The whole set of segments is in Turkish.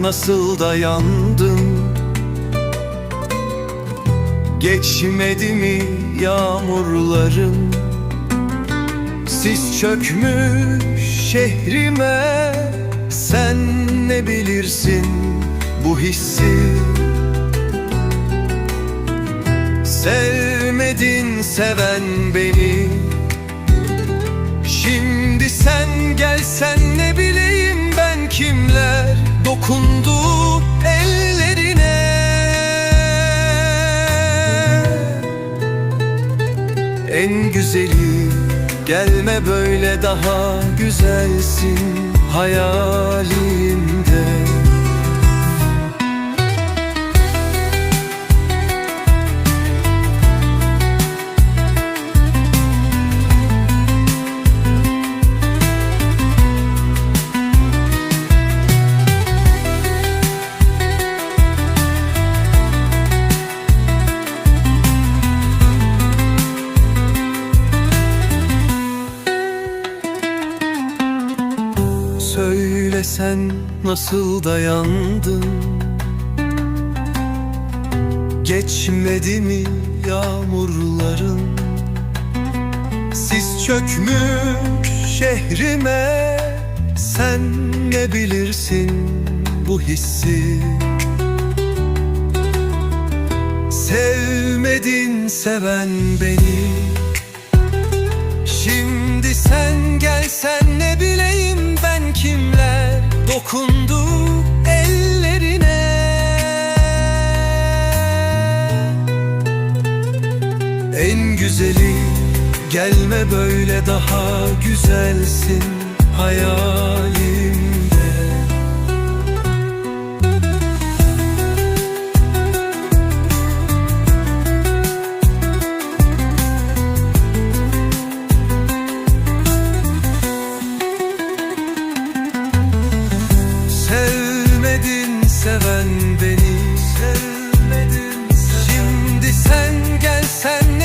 nasıl dayandın? Geçmedi mi yağmurların? Sis çökmüş şehrime Sen ne bilirsin bu hissi? Sevmedin seven beni. Şimdi sen gelsen ne bileyim kimler Dokundu ellerine? En güzeli gelme böyle daha güzelsin hayalimde Söylesen nasıl dayandın? Geçmedi mi yağmurların? Sis çökmüş şehrime Sen ne bilirsin bu hissi? Sevmedin seven beni. Şimdi sen gelsen ne bileyim güzeli. Gelme böyle daha güzelsin hayalimde. Sevmedin seven beni. Sevmedin Şimdi sen gelsen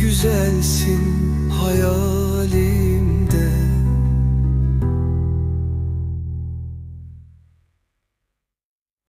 güzelsin hayalim